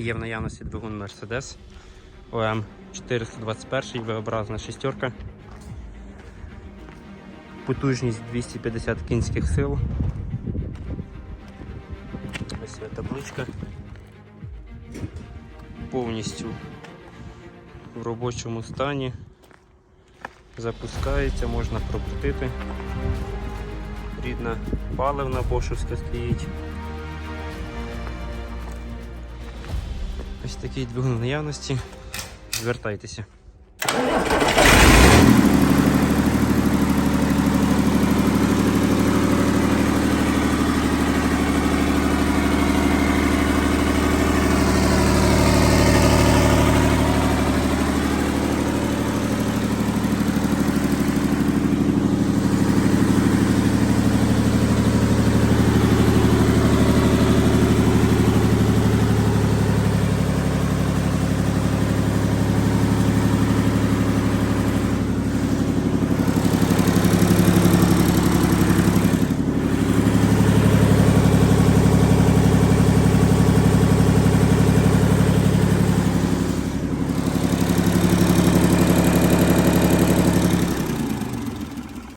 Є в наявності двигун Mercedes ОМ 421 V-образна шістерка. Потужність 250 кінських сил. Ось ця табличка. Повністю в робочому стані. Запускається, можна прокрутити. Рідна паливна бошовська стоїть. Ось такий двигун наявності. Звертайтеся.